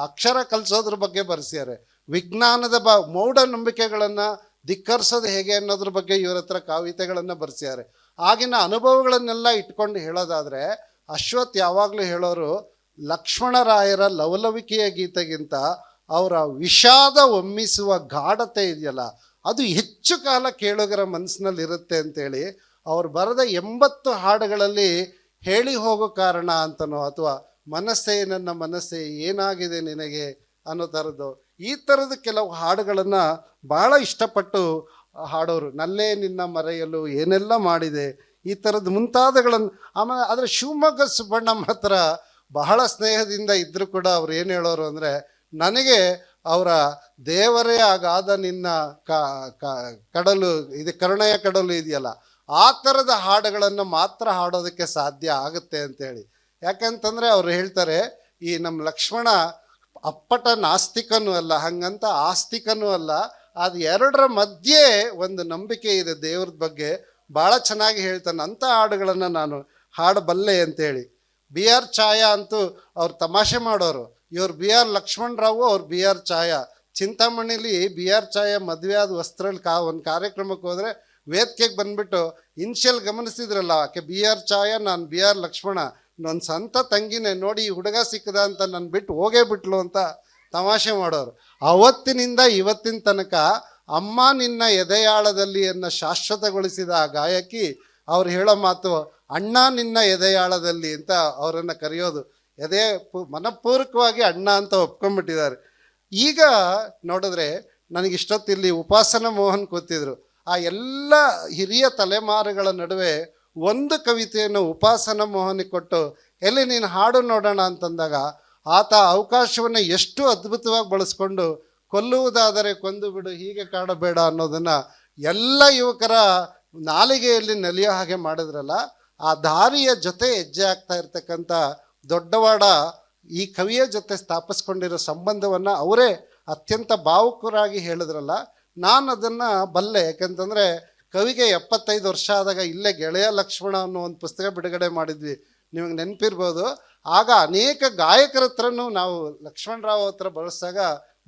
ಅಕ್ಷರ ಕಲಿಸೋದ್ರ ಬಗ್ಗೆ ಬರೆಸಿದ್ದಾರೆ. ವಿಜ್ಞಾನದ ಬ ಮೂಢನಂಬಿಕೆಗಳನ್ನು ಧಿಕ್ಕರ್ಸೋದು ಹೇಗೆ ಅನ್ನೋದ್ರ ಬಗ್ಗೆ ಇವ್ರ ಹತ್ರ ಕವಿತೆಗಳನ್ನು ಬರೆಸಿದ್ದಾರೆ. ಆಗಿನ ಅನುಭವಗಳನ್ನೆಲ್ಲ ಇಟ್ಕೊಂಡು ಹೇಳೋದಾದರೆ ಅಶ್ವತ್ ಯಾವಾಗಲೂ ಹೇಳೋರು ಲಕ್ಷ್ಮಣರಾಯರ ಲವಲವಿಕೆಯ ಗೀತೆಗಿಂತ ಅವರ ವಿಷಾದ ಒಮ್ಮಿಸುವ ಗಾಢತೆ ಇದೆಯಲ್ಲ, ಅದು ಹೆಚ್ಚು ಕಾಲ ಕೇಳುಗರ ಮನಸ್ಸಿನಲ್ಲಿ ಇರುತ್ತೆ ಅಂತೇಳಿ ಅವ್ರು ಬರೆದ ಎಂಬತ್ತು ಹಾಡುಗಳಲ್ಲಿ ಹೇಳಿ ಹೋಗೋ ಕಾರಣ ಅಂತನೋ ಅಥವಾ ಮನಸ್ಸೇ ನನ್ನ ಮನಸ್ಸೇ ಏನಾಗಿದೆ ನಿನಗೆ ಅನ್ನೋ ಥರದ್ದು. ಈ ಥರದ ಕೆಲವು ಹಾಡುಗಳನ್ನು ಭಾಳ ಇಷ್ಟಪಟ್ಟು ಹಾಡೋರು. ನಲ್ಲೇ ನಿನ್ನ ಮರೆಯಲು ಏನೆಲ್ಲ ಮಾಡಿದೆ? ಈ ಥರದ ಮುಂತಾದಗಳನ್ನು ಆಮೇಲೆ ಆದರೆ ಶಿವಮೊಗ್ಗ ಸುಬ್ಬಣ್ಣ ಮಾತ್ರ ಬಹಳ ಸ್ನೇಹದಿಂದ ಇದ್ದರೂ ಕೂಡ ಅವ್ರು ಏನು ಹೇಳೋರು ಅಂದರೆ, ನನಗೆ ಅವರ ದೇವರೇ ಆಗಾದ ನಿನ್ನ ಕಡಲು, ಇದು ಕರುಣೆಯ ಕಡಲು ಇದೆಯಲ್ಲ, ಆ ಥರದ ಹಾಡುಗಳನ್ನು ಮಾತ್ರ ಹಾಡೋದಕ್ಕೆ ಸಾಧ್ಯ ಆಗುತ್ತೆ ಅಂತೇಳಿ. ಯಾಕಂತಂದರೆ ಅವ್ರು ಹೇಳ್ತಾರೆ, ಈ ನಮ್ಮ ಲಕ್ಷ್ಮಣ ಅಪ್ಪಟ ನಾಸ್ತಿಕನೂ ಅಲ್ಲ, ಹಂಗಂತ ಆಸ್ತಿಕನೂ ಅಲ್ಲ ಅದು ಎರಡರ ಮಧ್ಯೆ ಒಂದು ನಂಬಿಕೆ ಇದೆ ದೇವ್ರದ ಬಗ್ಗೆ ಭಾಳ ಚೆನ್ನಾಗಿ ಹೇಳ್ತಾನೆ, ಅಂಥ ಹಾಡುಗಳನ್ನು ನಾನು ಹಾಡಬಲ್ಲೆ ಅಂತೇಳಿ. ಬಿ ಆರ್ ಛಾಯಾ ಅಂತೂ ಅವ್ರು ತಮಾಷೆ ಮಾಡೋರು. ಇವ್ರು ಬಿ ಆರ್ ಲಕ್ಷ್ಮಣರಾವು ಅವ್ರು ಬಿ ಆರ್ ಛಾಯಾ. ಚಿಂತಾಮಣಿಲಿ ಬಿ ಆರ್ ಛಾಯಾ ಮದುವೆ ಆದ ವಸ್ತ್ರಲ್ಲಿ ಕಾ, ಒಂದು ಕಾರ್ಯಕ್ರಮಕ್ಕೆ ಹೋದರೆ ವೇದಿಕೆಗೆ ಬಂದ್ಬಿಟ್ಟು ಇನ್ಷಿಯಲ್ ಗಮನಿಸಿದ್ರಲ್ಲ ಆಕೆ ಬಿ ಆರ್ ಛಾಯಾ, ನಾನು ಬಿ ಆರ್ ಲಕ್ಷ್ಮಣ. ನನ್ನ ಸ್ವಂತ ತಂಗಿನೇ ನೋಡಿ ಈ ಹುಡುಗ ಸಿಕ್ಕದ ಅಂತ ನನ್ನ ಬಿಟ್ಟು ಹೋಗೇ ಬಿಟ್ಲು ಅಂತ ತಮಾಷೆ ಮಾಡೋರು. ಅವತ್ತಿನಿಂದ ಇವತ್ತಿನ ತನಕ ಅಮ್ಮ ನಿನ್ನ ಎದೆಯಾಳದಲ್ಲಿ ಅನ್ನ ಶಾಶ್ವತಗೊಳಿಸಿದ ಆ ಗಾಯಕಿ ಅವ್ರು ಹೇಳೋ ಮಾತು ಅಣ್ಣ ನಿನ್ನ ಎದೆಯಾಳದಲ್ಲಿ ಅಂತ ಅವರನ್ನು ಕರೆಯೋದು ಎದೆ ಮನಪೂರ್ವಕವಾಗಿ ಅಣ್ಣ ಅಂತ ಒಪ್ಕೊಂಡ್ಬಿಟ್ಟಿದ್ದಾರೆ. ಈಗ ನೋಡಿದ್ರೆ ನನಗೆ ಇಷ್ಟೊತ್ತಿಲ್ಲಿ ಉಪಾಸನ ಮೋಹನ್ ಕೂತಿದ್ರು. ಆ ಎಲ್ಲ ಹಿರಿಯ ತಲೆಮಾರುಗಳ ನಡುವೆ ಒಂದು ಕವಿತೆಯನ್ನು ಉಪಾಸನ ಮೋಹನಿಗೆ ಕೊಟ್ಟು, ಎಲ್ಲಿ ನೀನು ಹಾಡು ನೋಡೋಣ ಅಂತಂದಾಗ ಆತ ಅವಕಾಶವನ್ನು ಎಷ್ಟು ಅದ್ಭುತವಾಗಿ ಬಳಸ್ಕೊಂಡು ಕೊಲ್ಲುವುದಾದರೆ ಕೊಂದು ಬಿಡು, ಹೀಗೆ ಕಾಡಬೇಡ ಅನ್ನೋದನ್ನು ಎಲ್ಲ ಯುವಕರ ನಾಲಿಗೆಯಲ್ಲಿ ನಲಿಯೋ ಹಾಗೆ ಮಾಡಿದ್ರಲ್ಲ ಆ ದಾರಿಯ ಜೊತೆ ಹೆಜ್ಜೆ ಆಗ್ತಾ ಇರ್ತಕ್ಕಂಥ ದೊಡ್ಡವಾಡ ಈ ಕವಿಯ ಜೊತೆ ಸ್ಥಾಪಿಸ್ಕೊಂಡಿರೋ ಸಂಬಂಧವನ್ನು ಅವರೇ ಅತ್ಯಂತ ಭಾವುಕರಾಗಿ ಹೇಳಿದ್ರಲ್ಲ, ನಾನು ಅದನ್ನು ಬಲ್ಲೆ. ಯಾಕಂತಂದರೆ ಕವಿಗೆ ಎಪ್ಪತ್ತೈದು ವರ್ಷ ಆದಾಗ ಇಲ್ಲೇ ಗೆಳೆಯ ಲಕ್ಷ್ಮಣ ಅನ್ನೋ ಒಂದು ಪುಸ್ತಕ ಬಿಡುಗಡೆ ಮಾಡಿದ್ವಿ. ನಿಮಗೆ ನೆನಪಿರ್ಬೋದು. ಆಗ ಅನೇಕ ಗಾಯಕರ ಹತ್ರನೂ ನಾವು ಲಕ್ಷ್ಮಣರಾವ್ ಹತ್ರ ಬಳಸಿದಾಗ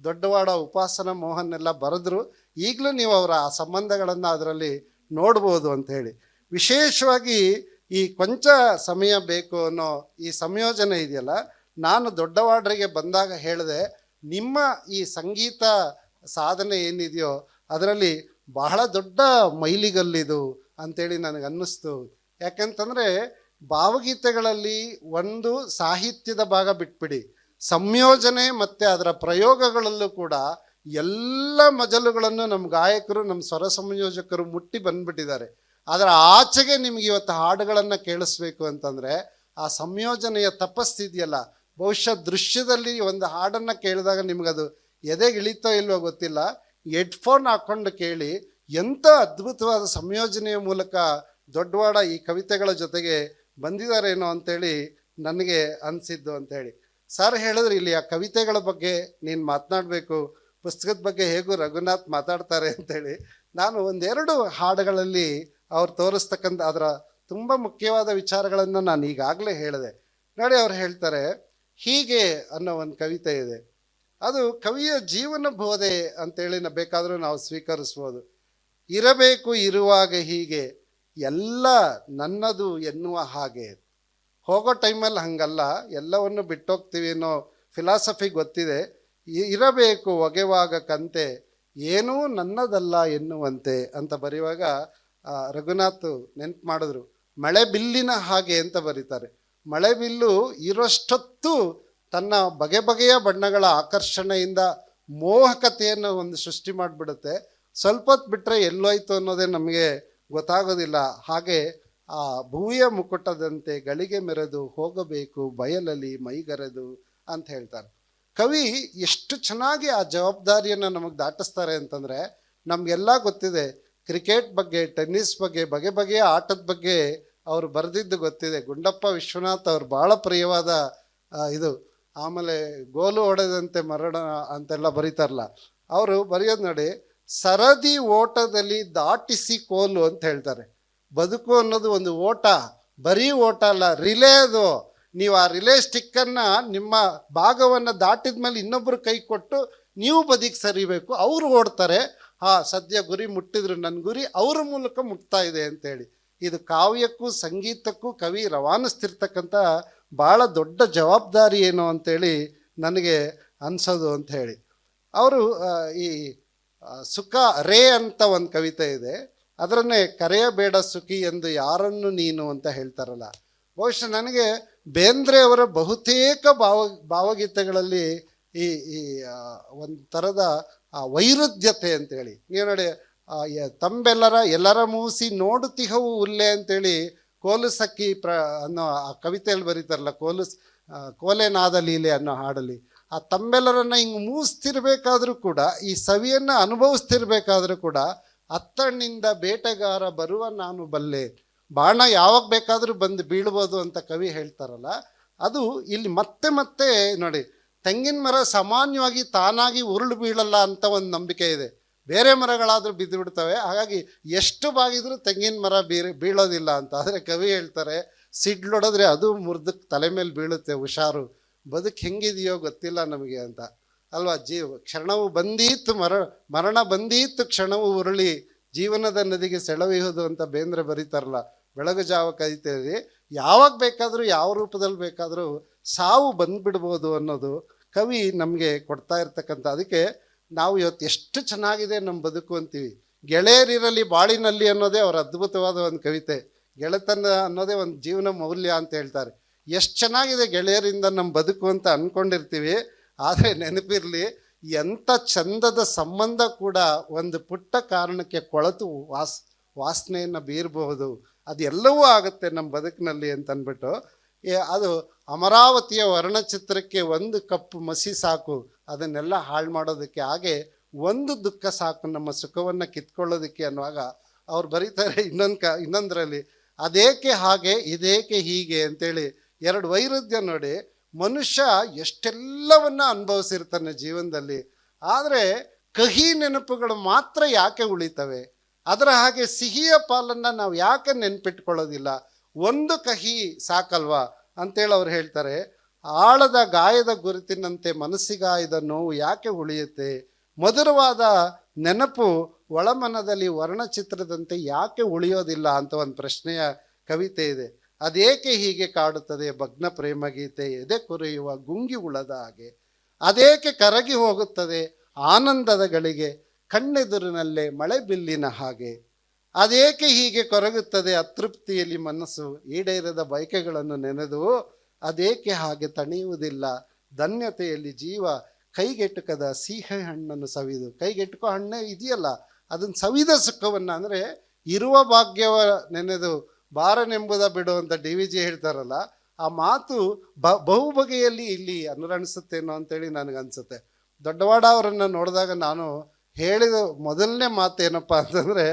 ದೊಡ್ಡವಾಡ ಉಪಾಸನ ಮೋಹನ್ ಎಲ್ಲ ಬರೆದ್ರು. ಈಗಲೂ ನೀವು ಅವರ ಆ ಸಂಬಂಧಗಳನ್ನು ಅದರಲ್ಲಿ ನೋಡ್ಬೋದು ಅಂತ ಹೇಳಿ. ವಿಶೇಷವಾಗಿ ಈ ಕೊಂಚ ಸಮಯ ಬೇಕು ಅನ್ನೋ ಈ ಸಂಯೋಜನೆ ಇದೆಯಲ್ಲ, ನಾನು ದೊಡ್ಡವಾಡ್ರಿಗೆ ಬಂದಾಗ ಹೇಳಿದೆ, ನಿಮ್ಮ ಈ ಸಂಗೀತ ಸಾಧನೆ ಏನಿದೆಯೋ ಅದರಲ್ಲಿ ಬಹಳ ದೊಡ್ಡ ಮೈಲಿಗಲ್ಲಿದು ಅಂತೇಳಿ ನನಗೆ ಅನ್ನಿಸ್ತು ಯಾಕಂತಂದರೆ ಭಾವಗೀತೆಗಳಲ್ಲಿ ಒಂದು ಸಾಹಿತ್ಯದ ಭಾಗ ಬಿಟ್ಬಿಡಿ, ಸಂಯೋಜನೆ ಮತ್ತು ಅದರ ಪ್ರಯೋಗಗಳಲ್ಲೂ ಕೂಡ ಎಲ್ಲ ಮಜಲುಗಳನ್ನು ನಮ್ಮ ಗಾಯಕರು, ನಮ್ಮ ಸ್ವರ ಸಂಯೋಜಕರು ಮುಟ್ಟಿ ಬಂದ್ಬಿಟ್ಟಿದ್ದಾರೆ. ಅದರ ಆಚೆಗೆ ನಿಮ್ಗೆ ಇವತ್ತು ಹಾಡುಗಳನ್ನು ಕೇಳಿಸ್ಬೇಕು ಅಂತಂದರೆ ಆ ಸಂಯೋಜನೆಯ ತಪಸ್ಸಿದೆಯಲ್ಲ, ಬಹುಶಃ ದೃಶ್ಯದಲ್ಲಿ ಒಂದು ಹಾಡನ್ನು ಕೇಳಿದಾಗ ನಿಮಗದು ಎದೆಗೆ ಇಳಿತೋ ಇಲ್ವೋ ಗೊತ್ತಿಲ್ಲ. ಹೆಡ್ಫೋನ್ ಹಾಕ್ಕೊಂಡು ಕೇಳಿ ಎಂಥ ಅದ್ಭುತವಾದ ಸಂಯೋಜನೆಯ ಮೂಲಕ ದೊಡ್ಡವಾಡ ಈ ಕವಿತೆಗಳ ಜೊತೆಗೆ ಬಂದಿದ್ದಾರೇನೋ ಅಂತೇಳಿ ನನಗೆ ಅನಿಸಿದ್ದು ಅಂತೇಳಿ. ಸರ್ ಹೇಳಿದ್ರೆ, ಇಲ್ಲಿ ಆ ಕವಿತೆಗಳ ಬಗ್ಗೆ ನೀನು ಮಾತನಾಡಬೇಕು, ಪುಸ್ತಕದ ಬಗ್ಗೆ ಹೇಗೂ ರಘುನಾಥ್ ಮಾತಾಡ್ತಾರೆ ಅಂತೇಳಿ. ನಾನು ಒಂದೆರಡು ಹಾಡುಗಳಲ್ಲಿ ಅವ್ರು ತೋರಿಸ್ತಕ್ಕಂಥ ಅದರ ತುಂಬ ಮುಖ್ಯವಾದ ವಿಚಾರಗಳನ್ನು ನಾನು ಈಗಾಗಲೇ ಹೇಳಿದೆ. ನೋಡಿ, ಅವ್ರು ಹೇಳ್ತಾರೆ, ಹೀಗೆ ಅನ್ನೋ ಒಂದು ಕವಿತೆ ಇದೆ. ಅದು ಕವಿಯ ಜೀವನ ಬೋಧೆ ಅಂತೇಳಿ ನ- ಬೇಕಾದರೂ ನಾವು ಸ್ವೀಕರಿಸ್ಬೋದು. ಇರಬೇಕು ಇರುವಾಗ ಹೀಗೆ, ಎಲ್ಲ ನನ್ನದು ಎನ್ನುವ ಹಾಗೆ. ಹೋಗೋ ಟೈಮಲ್ಲಿ ಹಂಗಲ್ಲ, ಎಲ್ಲವನ್ನು ಬಿಟ್ಟೋಗ್ತೀವಿ ಅನ್ನೋ ಫಿಲಾಸಫಿ ಗೊತ್ತಿದೆ. ಇರಬೇಕು ಒಗೆವಾಗ ಕಂತೆ, ಏನೂ ನನ್ನದಲ್ಲ ಎನ್ನುವಂತೆ ಅಂತ ಬರೆಯುವಾಗ ರಘುನಾಥ್ ನೆನ್ಪು ಮಾಡಿದ್ರು. ಮಳೆ ಬಿಲ್ಲಿನ ಹಾಗೆ ಅಂತ ಬರೀತಾರೆ. ಮಳೆ ಬಿಲ್ಲು ಇರೋಷ್ಟೊತ್ತು ತನ್ನ ಬಗೆ ಬಗೆಯ ಬಣ್ಣಗಳ ಆಕರ್ಷಣೆಯಿಂದ ಮೋಹಕತೆಯನ್ನು ಒಂದು ಸೃಷ್ಟಿ ಮಾಡಿಬಿಡುತ್ತೆ. ಸ್ವಲ್ಪ ಹೊತ್ತು ಬಿಟ್ಟರೆ ಎಲ್ಲೋಯ್ತು ಅನ್ನೋದೇ ನಮಗೆ ಗೊತ್ತಾಗೋದಿಲ್ಲ. ಹಾಗೆ ಆ ಭೂಯ ಮುಕುಟದಂತೆ ಗಳಿಗೆ ಮೆರೆದು ಹೋಗಬೇಕು, ಬಯಲಲ್ಲಿ ಮೈಗರೆದು ಅಂತ ಹೇಳ್ತಾರೆ. ಕವಿ ಎಷ್ಟು ಚೆನ್ನಾಗಿ ಆ ಜವಾಬ್ದಾರಿಯನ್ನು ನಮಗೆ ದಾಟಿಸ್ತಾರೆ ಅಂತಂದರೆ ನಮಗೆಲ್ಲ ಗೊತ್ತಿದೆ. ಕ್ರಿಕೆಟ್ ಬಗ್ಗೆ, ಟೆನ್ನಿಸ್ ಬಗ್ಗೆ, ಬಗೆ ಬಗೆಯ ಆಟದ ಬಗ್ಗೆ ಅವರು ಬರೆದಿದ್ದು ಗೊತ್ತಿದೆ. ಗುಂಡಪ್ಪ ವಿಶ್ವನಾಥ್ ಅವ್ರು ಭಾಳ ಪ್ರಿಯವಾದ ಇದು, ಆಮೇಲೆ ಗೋಲು ಹೊಡೆದಂತೆ ಮರಣ ಅಂತೆಲ್ಲ ಬರೀತಾರಲ್ಲ, ಅವರು ಬರೆಯೋದು ನೋಡಿ, ಸರದಿ ಓಟದಲ್ಲಿ ದಾಟಿಸಿ ಕೋಲು ಅಂತ ಹೇಳ್ತಾರೆ. ಬದುಕು ಅನ್ನೋದು ಒಂದು ಓಟ, ಬರೀ ಓಟ ಅಲ್ಲ, ರಿಲೇ ಅದು. ನೀವು ಆ ರಿಲೇ ಸ್ಟಿಕ್ಕನ್ನು ನಿಮ್ಮ ಭಾಗವನ್ನು ದಾಟಿದ ಮೇಲೆ ಇನ್ನೊಬ್ಬರು ಕೈ ಕೊಟ್ಟು ನೀವು ಬದಿಗೆ ಸರಿಬೇಕು, ಅವರು ಓಡ್ತಾರೆ ಹಾ, ಸದ್ಯ ಗುರಿ ಮುಟ್ಟಿದ್ರು. ನನ್ನ ಗುರಿ ಅವ್ರ ಮೂಲಕ ಮುಟ್ತಾ ಇದೆ ಅಂತೇಳಿ. ಇದು ಕಾವ್ಯಕ್ಕೂ ಸಂಗೀತಕ್ಕೂ ಕವಿ ರವಾನಿಸ್ತಿರ್ತಕ್ಕಂಥ ಭಾಳ ದೊಡ್ಡ ಜವಾಬ್ದಾರಿ ಏನು ಅಂತೇಳಿ ನನಗೆ ಅನಿಸೋದು ಅಂತ ಹೇಳಿ ಅವರು ಈ ಸುಖ ರೇ ಅಂತ ಒಂದು ಕವಿತೆ ಇದೆ. ಅದರನ್ನೇ ಕರೆಯಬೇಡ ಸುಖಿ ಎಂದು ಯಾರನ್ನು ನೀನು ಅಂತ ಹೇಳ್ತಾರಲ್ಲ. ಬಹುಶಃ ನನಗೆ ಬೇಂದ್ರೆ ಅವರ ಬಹುತೇಕ ಭಾವ, ಭಾವಗೀತೆಗಳಲ್ಲಿ ಈ ಈ ಒಂದು ಥರದ ಆ ವೈರುಧ್ಯತೆ ಅಂತೇಳಿ. ನೀವು ನೋಡಿ ತಂಬೆಲ್ಲರ, ಎಲ್ಲರ ಮೂಸಿ ನೋಡುತ್ತಿಹವು ಉಲ್ಲೆ ಅಂತೇಳಿ ಕೋಲು ಪ್ರ, ಅನ್ನೋ, ಆ ಕವಿತೆಯಲ್ಲಿ ಬರೀತಾರಲ್ಲ, ಕೋಲು ಕೋಲೆನಾದ ಲೀಲೆ ಅನ್ನೋ ಹಾಡಲ್ಲಿ. ಆ ತಂಬೆಲ್ಲರನ್ನು ಹಿಂಗೆ ಮೂಸ್ತಿರ್ಬೇಕಾದ್ರೂ ಕೂಡ, ಈ ಸವಿಯನ್ನು ಅನುಭವಿಸ್ತಿರ್ಬೇಕಾದ್ರೂ ಕೂಡ, ಅತ್ತಣ್ಣಿಂದ ಬೇಟೆಗಾರ ಬರುವ ನಾನು ಬಲ್ಲೆ. ಬಾಣ ಯಾವಾಗ ಬೇಕಾದರೂ ಬಂದು ಬೀಳ್ಬೋದು ಅಂತ ಕವಿ ಹೇಳ್ತಾರಲ್ಲ, ಅದು ಇಲ್ಲಿ ಮತ್ತೆ ಮತ್ತೆ ನೋಡಿ ತೆಂಗಿನ ಮರ ಸಾಮಾನ್ಯವಾಗಿ ತಾನಾಗಿ ಉರುಳು ಬೀಳಲ್ಲ ಅಂತ ಒಂದು ನಂಬಿಕೆ ಇದೆ. ಬೇರೆ ಮರಗಳಾದರೂ ಬಿದ್ದು ಬಿಡ್ತವೆ. ಹಾಗಾಗಿ ಎಷ್ಟು ಬಾಗಿದ್ರೂ ತೆಂಗಿನ ಮರ ಬೀರ್, ಬೀಳೋದಿಲ್ಲ ಅಂತ. ಆದರೆ ಕವಿ ಹೇಳ್ತಾರೆ ಸಿಡ್ಲೊಡೆದ್ರೆ ಅದು ಮುರ್ದಕ್ಕೆ ತಲೆ ಮೇಲೆ ಬೀಳುತ್ತೆ ಹುಷಾರು. ಬದುಕು ಹೆಂಗಿದೆಯೋ ಗೊತ್ತಿಲ್ಲ ನಮಗೆ ಅಂತ. ಅಲ್ವಾ? ಜೀವ ಕ್ಷಣವು ಬಂದೀತು ಮರ, ಮರಣ ಬಂದೀತು, ಕ್ಷಣವು ಉರುಳಿ. ಜೀವನದ ನದಿಗೆ ಸೆಳವಿಹುದು ಅಂತ ಬೇಂದ್ರೆ ಬರೀತಾರಲ್ಲ. ಬೆಳಗು ಜಾವ ಕವಿತೆಯಲ್ಲಿ ಯಾವಾಗ ಬೇಕಾದರೂ, ಯಾವ ರೂಪದಲ್ಲಿ ಬೇಕಾದರೂ ಸಾವು ಬಂದ್ಬಿಡ್ಬೋದು ಅನ್ನೋದು ಕವಿ ನಮಗೆ ಕೊಡ್ತಾ ಇರ್ತಕ್ಕಂಥ ಅದಕ್ಕೆ ನಾವು ಇವತ್ತು ಎಷ್ಟು ಚೆನ್ನಾಗಿದೆ ನಮ್ಮ ಬದುಕು ಅಂತೀವಿ. ಗೆಳೆಯರಿರಲಿ ಬಾಳಿನಲ್ಲಿ ಅನ್ನೋದೇ ಅವರ ಅದ್ಭುತವಾದ ಒಂದು ಕವಿತೆ. ಗೆಳೆತನ ಅನ್ನೋದೇ ಒಂದು ಜೀವನ ಮೌಲ್ಯ ಅಂತ ಹೇಳ್ತಾರೆ. ಎಷ್ಟು ಚೆನ್ನಾಗಿದೆ ಗೆಳೆಯರಿಂದ ನಮ್ಮ ಬದುಕು ಅಂತ ಅಂದ್ಕೊಂಡಿರ್ತೀವಿ ಆದರೆ ನೆನಪಿರಲಿ, ಎಂಥ ಚಂದದ ಸಂಬಂಧ ಕೂಡ ಒಂದು ಪುಟ್ಟ ಕಾರಣಕ್ಕೆ ಕೊಳತು ವಾಸ್, ವಾಸನೆಯನ್ನು ಬೀರಬಹುದು. ಅದೆಲ್ಲವೂ ಆಗುತ್ತೆ ನಮ್ಮ ಬದುಕಿನಲ್ಲಿ ಅಂತ ಅಂದ್ಬಿಟ್ಟು ಏ- ಅದು ಅಮರಾವತಿಯ ವರ್ಣಚಿತ್ರಕ್ಕೆ ಒಂದು ಕಪ್ಪು ಮಸಿ ಸಾಕು. ಅದನ್ನೆಲ್ಲ ಹಾಳು ಮಾಡೋದಕ್ಕೆ ಹಾಗೆ ಒಂದು ದುಃಖ ಸಾಕು ನಮ್ಮ ಸುಖವನ್ನು ಕಿತ್ಕೊಳ್ಳೋದಕ್ಕೆ ಅನ್ನುವಾಗ ಅವ್ರು ಬರೀತಾರೆ ಇನ್ನೊಂದು ಕ, ಇನ್ನೊಂದರಲ್ಲಿ, ಅದೇಕೆ ಹಾಗೆ, ಇದೇಕೆ ಹೀಗೆ? ಅಂತೇಳಿ ಎರಡು ವೈರುಧ್ಯ ನೋಡಿ, ಮನುಷ್ಯ ಎಷ್ಟೆಲ್ಲವನ್ನು ಅನುಭವಿಸಿರ್ತಾನೆ ಜೀವನದಲ್ಲಿ. ಆದರೆ ಕಹಿ ನೆನಪುಗಳು ಮಾತ್ರ ಯಾಕೆ ಉಳಿತವೆ? ಅದರ ಹಾಗೆ ಸಿಹಿಯ ಪಾಲನ್ನು ನಾವು ಯಾಕೆ ನೆನ್ಪಿಟ್ಕೊಳ್ಳೋದಿಲ್ಲ? ಒಂದು ಕಹಿ ಸಾಕಲ್ವಾ? ಅಂತೇಳಿ ಅವ್ರು ಹೇಳ್ತಾರೆ, ಆಳದ ಗಾಯದ ಗುರುತಿನಂತೆ ಮನಸ್ಸಿಗಾಯದ ನೋವು ಯಾಕೆ ಉಳಿಯುತ್ತೆ? ಮಧುರವಾದ ನೆನಪು ಒಳಮನದಲ್ಲಿ ವರ್ಣಚಿತ್ರದಂತೆ ಯಾಕೆ ಉಳಿಯೋದಿಲ್ಲ ಅಂತ ಒಂದು ಪ್ರಶ್ನೆಯ ಕವಿತೆ ಇದೆ. ಅದೇಕೆ ಹೀಗೆ ಕಾಡುತ್ತದೆ ಭಗ್ನ ಪ್ರೇಮಗೀತೆ ಎದೆ ಕೊರೆಯುವ ಗುಂಗಿ ಉಳದ ಹಾಗೆ. ಅದೇಕೆ ಕರಗಿ ಹೋಗುತ್ತದೆ ಆನಂದದ ಗಳಿಗೆ? ಕಣ್ಣೆದುರಿನಲ್ಲೇ ಮಳೆ ಬಿಲ್ಲಿನ ಹಾಗೆ. ಅದೇಕೆ ಹೀಗೆ ಕೊರಗುತ್ತದೆ? ಅತೃಪ್ತಿಯಲ್ಲಿ ಮನಸ್ಸು ಈಡೇರದ ಬಯಕೆಗಳನ್ನು ನೆನೆದು ಅದೇಕೆ ಹಾಗೆ ತಣಿಯುವುದಿಲ್ಲ? ಧನ್ಯತೆಯಲ್ಲಿ ಜೀವ ಕೈಗೆಟುಕದ ಸಿಹಿ ಹಣ್ಣನ್ನು ಸವಿದು ಕೈಗೆಟುಕೋ ಹಣ್ಣೇ ಇದೆಯಲ್ಲ, ಅದನ್ನು ಸವಿದ ಸುಖವನ್ನು ಅಂದರೆ ಇರುವ ಭಾಗ್ಯವ ನೆನೆದು ಬಾರನೆಂಬುದ ಬಿಡು ಅಂತ ಡಿ ವಿ ಜಿ ಹೇಳ್ತಾರಲ್ಲ, ಆ ಮಾತು ಬ ಬಹುಬಗೆಯಲ್ಲಿ ಇಲ್ಲಿ ಅನುರಣಿಸುತ್ತೇನೋ ಅಂತೇಳಿ ನನಗನ್ಸುತ್ತೆ. ದೊಡ್ಡವಾಡ ಅವರನ್ನು ನೋಡಿದಾಗ ನಾನು ಹೇಳಿದ ಮೊದಲನೇ ಮಾತು ಏನಪ್ಪ ಅಂತಂದರೆ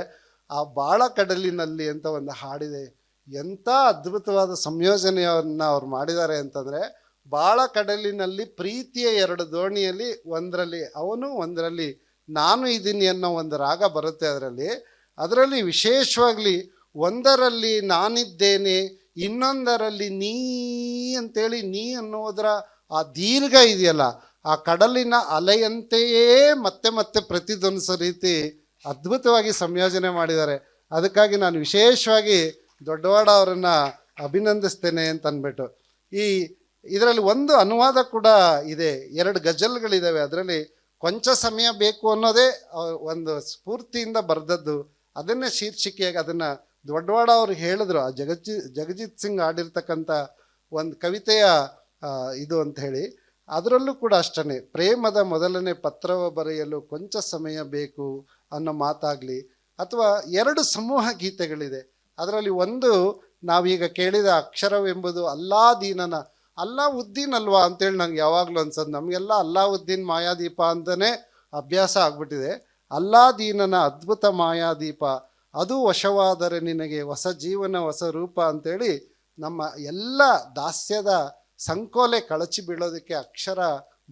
ಆ ಬಾಳ ಕಡಲಿನಲ್ಲಿ ಅಂತ ಒಂದು ಹಾಡಿದೆ. ಎಂಥ ಅದ್ಭುತವಾದ ಸಂಯೋಜನೆಯನ್ನು ಅವ್ರು ಮಾಡಿದ್ದಾರೆ ಅಂತಂದರೆ, ಬಾಳ ಕಡಲಿನಲ್ಲಿ ಪ್ರೀತಿಯ ಎರಡು ದೋಣಿಯಲ್ಲಿ ಒಂದರಲ್ಲಿ ಅವನು, ಒಂದರಲ್ಲಿ ನಾನು ಇದ್ದೀನಿ ಅನ್ನೋ ಒಂದು ರಾಗ ಬರುತ್ತೆ ಅದರಲ್ಲಿ. ಅದರಲ್ಲಿ ವಿಶೇಷವಾಗಲಿ ಒಂದರಲ್ಲಿ ನಾನಿದ್ದೇನೆ, ಇನ್ನೊಂದರಲ್ಲಿ ನೀ ಅಂತೇಳಿ ನೀ ಅನ್ನೋದರ ಆ ದೀರ್ಘ ಇದೆಯಲ್ಲ, ಆ ಕಡಲಿನ ಅಲೆಯಂತೆಯೇ ಮತ್ತೆ ಮತ್ತೆ ಪ್ರತಿಧ್ವನಿಸೋ ರೀತಿ ಅದ್ಭುತವಾಗಿ ಸಂಯೋಜನೆ ಮಾಡಿದ್ದಾರೆ. ಅದಕ್ಕಾಗಿ ನಾನು ವಿಶೇಷವಾಗಿ ದೊಡ್ಡವಾಡ ಅವರನ್ನು ಅಭಿನಂದಿಸ್ತೇನೆ ಅಂತ ಅಂದ್ಬಿಟ್ಟು ಈ ಇದರಲ್ಲಿ ಒಂದು ಅನುವಾದ ಕೂಡ ಇದೆ. ಎರಡು ಗಜಲ್ಗಳಿದ್ದಾವೆ ಅದರಲ್ಲಿ ಕೊಂಚ ಸಮಯ ಬೇಕು ಅನ್ನೋದೇ ಒಂದು ಸ್ಫೂರ್ತಿಯಿಂದ ಬರೆದದ್ದು. ಅದನ್ನೇ ಶೀರ್ಷಿಕೆಯಾಗಿ ಅದನ್ನು ದೊಡ್ಡವಾಡ ಅವರು ಹೇಳಿದ್ರು. ಆ ಜಗಜಿ ಜಗಜಿತ್ ಸಿಂಗ್ ಆಡಿರ್ತಕ್ಕಂಥ ಒಂದು ಕವಿತೆಯ ಇದು ಅಂತ ಹೇಳಿ ಅದರಲ್ಲೂ ಕೂಡ ಅಷ್ಟೇ ಪ್ರೇಮದ ಮೊದಲನೇ ಪತ್ರವ ಬರೆಯಲು ಕೊಂಚ ಸಮಯ ಬೇಕು. ಅನ್ನೋ ಮಾತಾಗಲಿ. ಅಥವಾ ಎರಡು ಸಮೂಹ ಗೀತೆಗಳಿದೆ. ಅದರಲ್ಲಿ ಒಂದು ನಾವೀಗ ಕೇಳಿದ ಅಕ್ಷರವೆಂಬುದು ಅಲ್ಲಾದೀನನ ಅಲ್ಲಾ ಉದ್ದೀನ್ ಅಲ್ವಾ ಅಂತೇಳಿ ನಂಗೆ ಯಾವಾಗಲೂ ಅನ್ಸೋದು. ನಮಗೆಲ್ಲ ಅಲ್ಲಾ ಉದ್ದೀನ್ ಮಾಯಾದೀಪ ಅಂತಲೇ ಅಭ್ಯಾಸ ಆಗ್ಬಿಟ್ಟಿದೆ. ಅಲ್ಲಾದೀನನ ಅದ್ಭುತ ಮಾಯಾದೀಪ, ಅದು ವಶವಾದರೆ ನಿನಗೆ ಹೊಸ ಜೀವನ, ಹೊಸ ರೂಪ ಅಂತೇಳಿ ನಮ್ಮ ಎಲ್ಲ ದಾಸ್ಯದ ಸಂಕೋಲೆ ಕಳಚಿ ಬೀಳೋದಕ್ಕೆ ಅಕ್ಷರ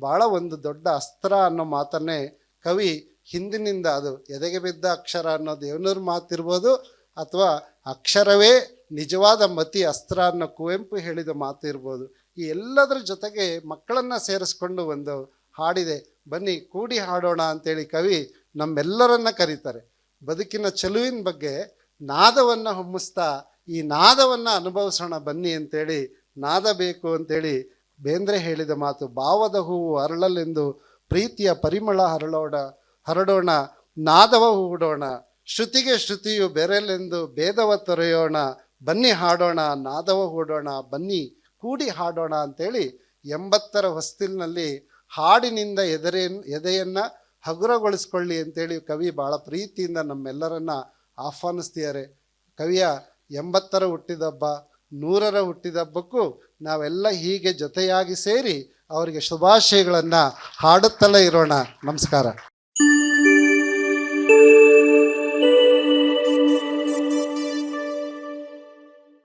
ಭಾಳ ಒಂದು ದೊಡ್ಡ ಅಸ್ತ್ರ ಅನ್ನೋ ಮಾತನ್ನೇ ಕವಿ ಹಿಂದಿನಿಂದ ಅದು ಎದೆಗೆ ಬಿದ್ದ ಅಕ್ಷರ ಅನ್ನೋ ದೇವನೂರು ಮಾತಿರ್ಬೋದು ಅಥವಾ ಅಕ್ಷರವೇ ನಿಜವಾದ ಮತಿ, ಅಸ್ತ್ರ ಅನ್ನೋ ಕುವೆಂಪು ಹೇಳಿದ ಮಾತು ಇರ್ಬೋದು ಈ ಎಲ್ಲದರ ಜೊತೆಗೆ ಮಕ್ಕಳನ್ನು ಸೇರಿಸ್ಕೊಂಡು ಒಂದು ಹಾಡಿದೆ, ಬನ್ನಿ ಕೂಡಿ ಹಾಡೋಣ ಅಂತೇಳಿ ಕವಿ ನಮ್ಮೆಲ್ಲರನ್ನ ಕರೀತಾರೆ. ಬದುಕಿನ ಚೆಲುವಿನ ಬಗ್ಗೆ ನಾದವನ್ನು ಹೊಮ್ಮಿಸ್ತಾ, ಈ ನಾದವನ್ನು ಅನುಭವಿಸೋಣ ಬನ್ನಿ ಅಂತೇಳಿ ನಾದ ಬೇಕು ಅಂತೇಳಿ ಬೇಂದ್ರೆ ಹೇಳಿದ ಮಾತು ಭಾವದ ಹೂವು ಅರಳಲೆಂದು ಪ್ರೀತಿಯ ಪರಿಮಳ ಹರಳೋಣ ಹರಡೋಣ, ನಾದವ ಹೂಡೋಣ, ಶ್ರುತಿಗೆ ಶ್ರುತಿಯು ಬೆರೆಲೆಂದು ಭೇದವ ತೊರೆಯೋಣ, ಬನ್ನಿ ಹಾಡೋಣ, ನಾದವ ಹೂಡೋಣ, ಬನ್ನಿ ಕೂಡಿ ಹಾಡೋಣ ಅಂತೇಳಿ ಎಂಬತ್ತರ ಹೊಸ್ತಿಲ್ನಲ್ಲಿ ಹಾಡಿನಿಂದ ಎದೆರೆ, ಎದೆಯನ್ನು ಹಗುರಗೊಳಿಸ್ಕೊಳ್ಳಿ ಅಂತೇಳಿ ಕವಿ ಭಾಳ ಪ್ರೀತಿಯಿಂದ ನಮ್ಮೆಲ್ಲರನ್ನ ಆಹ್ವಾನಿಸ್ತಿದ್ದಾರೆ. ಕವಿಯ ಎಂಬತ್ತರ ಹುಟ್ಟಿದಬ್ಬ, ನೂರರ ಹುಟ್ಟಿದಬ್ಬಕ್ಕೂ ನಾವೆಲ್ಲ ಹೀಗೆ ಜೊತೆಯಾಗಿ ಸೇರಿ ಅವರಿಗೆ ಶುಭಾಶಯಗಳನ್ನು ಹಾಡುತ್ತಲೇ ಇರೋಣ. ನಮಸ್ಕಾರ.